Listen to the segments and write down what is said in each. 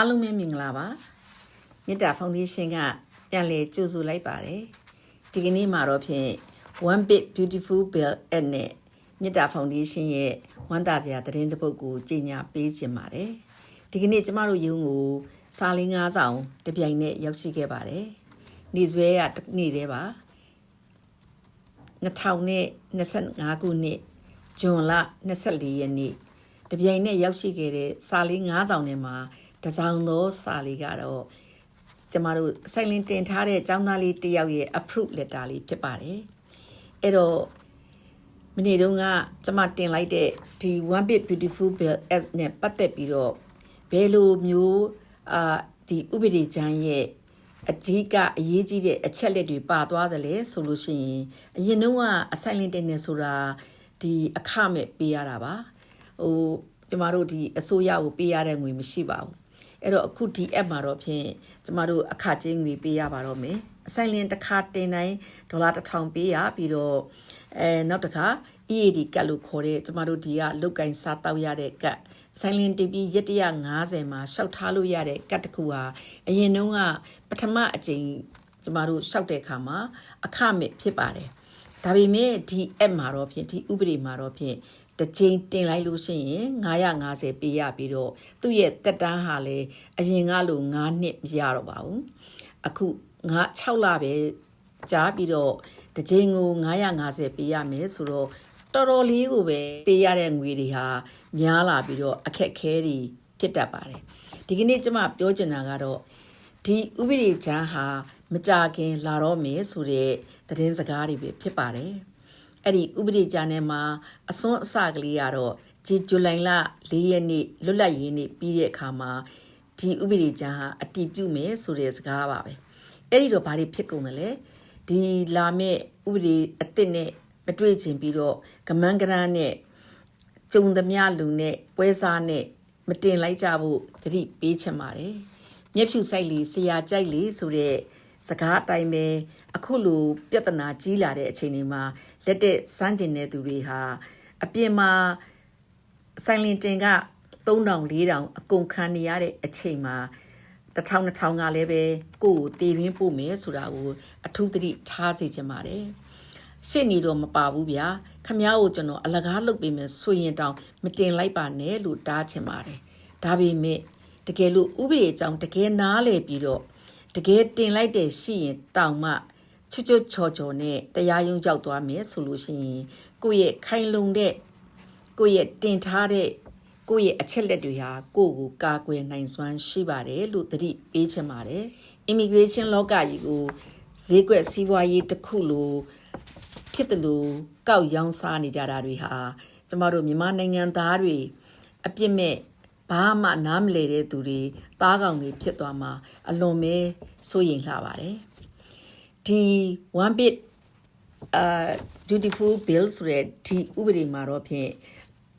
အားလုံးပဲမင်္ဂလာပါမေတ္တာဖောင်ဒေးရှင်းကပြန်လည်ကြိုဆိုလိုက်ပါတယ်ဒီကနေ့မှာတော့ဖြင့် one bit beautiful bill at နဲ့မေတ္တာဖောင်ဒေးရှင်းရဲ့ဝမ်းသာစရာသတင်းတစ်ပုဒ်ကိုကြီးညာပေးခြင်းပါတယ်ဒီကနေ့ကျမတို့ရုံးကိုစာလေး၅ဆောင်တစ်ပြိုင်နဲ့ရောက်ရှိခဲ့ပါတယ်နေဆွဲရတစ်နေ့တည်းပါ2025ခုနှစ်ဇွန်လ24ရက်နေ့တပြိုင်နဲ့ရောက်ရှိခဲ့တဲ့စာလေး၅ဆောင်ထဲမှာ တစ်စောင်သောစာလေးကတော့ကျမတို့ဆိုင်လင်တင်ထားတဲ့ចောင်းသားလေးတစ်ယောက်ရဲ့ approve letter လေးဖြစ်ပါတယ်အဲ့တော့မနေ့တုန်းကကျမတင်လိုက်တဲ့ဒီ one bit beautiful bill as နဲ့ပတ်သက်ပြီးတော့ဘယ်လိုမျိုးအာဒီဥပဒေချမ်းရဲ့အဓိကအရေးကြီးတဲ့အချက်လက်တွေပါသွားတယ်လေဆိုလို့ရှိရင်အရင်တုန်းကအဆိုင်လင်တင်နေဆိုတာဒီအခမဲ့ပေးရတာပါဟိုကျမတို့ဒီအစိုးရကိုပေးရတဲ့ငွေမရှိပါဘူး အဲ့တော့အခုဒီ app မှာတော့ဖြင့်ကျမတို့အခကြေးငွေပေးရပါတော့မယ်အဆိုင်လင်တစ်ခါတင်တိုင်းဒေါ်လာ1000ပေးရပြီးတော့အဲနောက်တစ်ခါ EAD ကတ်လို့ခေါ်တဲ့ကျမတို့ဒီကလုတ်ကင်စားတောက်ရတဲ့ကတ်ဆိုင်လင်တင်ပြီးရက်150မှာရှောက်ထားလို့ရတဲ့ကတ်တစ်ခုဟာအရင်တုန်းကပထမအကြိမ်ကျမတို့ရှောက်တဲ့အခါမှာအခမဲ့ဖြစ်ပါတယ်ဒါပေမဲ့ဒီ app မှာတော့ဖြင့်ဒီဥပဒေမှာတော့ဖြင့် တစ်ချိန်တင်လိုက်လို့ရှိရင်950ပေးရပြီးတော့သူ့ရဲ့တက်တန်းဟာလေအရင်ကလို9နှစ်မရတော့ပါဘူးအခု9 6လပဲကြားပြီးတော့တစ်ချိန်ကို950ပေးရမယ်ဆိုတော့တော်တော်လေးကိုပဲပေးရတဲ့ငွေတွေဟာများလာပြီးတော့အခက်ခဲတွေဖြစ်တတ်ပါတယ်ဒီကနေ့ကျမပြောချင်တာကတော့ဒီဥပဒေချမ်းဟာမကြခင်လာတော့မယ်ဆိုတဲ့သတင်းစကားတွေပဲဖြစ်ပါတယ် အဲ့ဒီဥပဒေကြမ်းထဲမှာအစွန်းအစကလေးကတော့ဒီဇူလိုင်လ၄ရက်နေ့လွတ်လပ်ရေးနေ့ပြီးတဲ့အခါမှာဒီဥပဒေကြမ်းဟာအတည်ပြုမယ်ဆိုတဲ့စကားပါပဲအဲ့ဒီတော့ဘာတွေဖြစ်ကုန်လဲဒီလာမဲ့ဥပဒေအစ်စ်နဲ့မတွေ့ချင်ပြီးတော့ကမန်းကရန်နဲ့ကျုံသမျှလူနဲ့ပွဲစားနဲ့မတင်လိုက်ကြဖို့တတိပေးချင်ပါတယ်မျက်ဖြူဆိုင်လီဆရာကြိုက်လီဆိုတဲ့ စကားအတိုင်းပဲအခုလိုပြဿနာကြီးလာတဲ့အချိန်တွေမှာလက်တဲ့စမ်းကျင်တဲ့သူတွေဟာအပြင်မှာဆိုင်လင်တင်က3000 4000အကုန်ခံနေရတဲ့အချိန်မှာ1000 2000ကလည်းပဲကိုယ့်ကိုတည်ရင်းပို့မယ်ဆိုတာကိုအထူးသတိထားစေချင်ပါတယ်ရှင့်နေတော့မပါဘူးဗျာခမ ्या ကိုကျွန်တော်အလကားလုပ်ပေးမယ်ဆိုရင်တောင်မတင်လိုက်ပါနဲ့လို့တားချင်ပါတယ်ဒါပေမဲ့တကယ်လို့ဥပဒေအကြောင်းတကယ်နားလည်ပြီးတော့ တကယ်တင်လိုက်တဲ့ရှိရင်တောင်မှချွတ်ချွတ်ချော်ချော်နဲ့တရားရုံးရောက်သွားမယ်ဆိုလို့ရှိရင်ကိုယ့်ရဲ့ခိုင်လုံတဲ့ကိုယ့်ရဲ့တင်ထားတဲ့ကိုယ့်ရဲ့အချက်လက်တွေဟာကိုယ့်ကိုကာကွယ်နိုင်စွမ်းရှိပါတယ်လို့သတိပေးချင်ပါတယ် immigration လောကကြီးကိုဈေးကွက်စီးပွားရေးတစ်ခုလိုဖြစ်တယ်လို့ကောက်ရောင်းစားနေကြတာတွေဟာကျမတို့မြန်မာနိုင်ငံသားတွေအပြစ်မဲ့ ဘာမှနားမလည်တဲ့သူတွေတားကောင်တွေဖြစ်သွားမှာအလွန်ပဲစိုးရိမ်လှပါတယ်ဒီ one bit uh dutiful bill ဆိုတဲ့ဒီဥပဒေမှာတော့ဖြင့်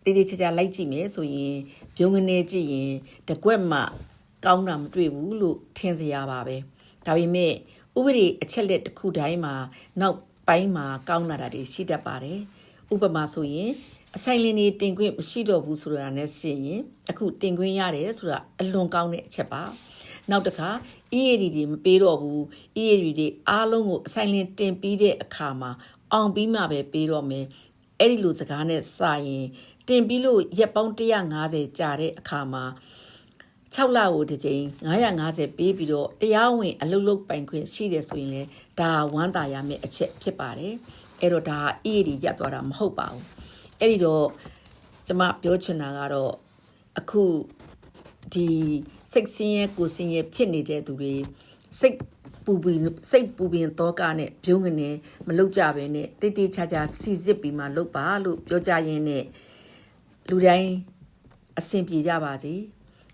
တည်တည်ချာချာလိုက်ကြည့်မယ်ဆိုရင်ပြုံးကနေကြည့်ရင်တကွက်မှကောင်းတာမတွေ့ဘူးလို့ထင်စရာပါပဲဒါပေမဲ့ဥပဒေအချက်လက်တစ်ခုတိုင်းမှာနောက်ပိုင်းမှာကောင်းလာတာတွေရှိတတ်ပါတယ်ဥပမာဆိုရင် အဆိုင်လင်းတွေတင်ခွင့်မရှိတော့ဘူးဆိုတာနဲ့ရှင်းရင်အခုတင်ခွင့်ရတယ်ဆိုတာအလွန်ကောင်းတဲ့အချက်ပါနောက်တစ်ခါ EAD တွေမပေးတော့ဘူး EAD တွေအားလုံးကိုအဆိုင်လင်းတင်ပြီးတဲ့အခါမှာအောင်ပြီးမှပဲပေးတော့မယ်အဲ့ဒီလိုစကားနဲ့စာရင်တင်ပြီးလို့ရက်ပေါင်း150ကြာတဲ့အခါမှာ6လကိုတစ်ကြိမ်950ပေးပြီးတော့တရားဝင်အလုတ်လုတ်ပိုင်ခွင့်ရှိတယ်ဆိုရင်လေဒါဝမ်းသာရမယ့်အချက်ဖြစ်ပါတယ်အဲ့တော့ဒါ EAD ရက်သွားတာမဟုတ်ပါဘူး အဲ့ဒီတော့ကျမပြောချင်တာကတော့အခုဒီစိတ်ဆင်းရဲကိုယ်ဆင်းရဲဖြစ်နေတဲ့သူတွေစိတ်ပူပင်စိတ်ပူပင်တော့ကနဲ့ပြုံးကနေမလုတ်ကြပဲနဲ့တိတ်တိတ်ချာချာစီစစ်ပြီးမှလုတ်ပါလို့ပြောကြရင်းနဲ့လူတိုင်းအဆင်ပြေကြပါစေ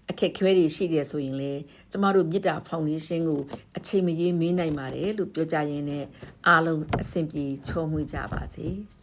အခက်ခဲတွေရှိတယ်ဆိုရင်လေကျမတို့မြစ်တာဖောင်ဒေးရှင်းကိုအချိန်မရွေးမေးနိုင်ပါတယ်လို့ပြောကြရင်းနဲ့အားလုံးအဆင်ပြေချောမွေ့ကြပါစေ။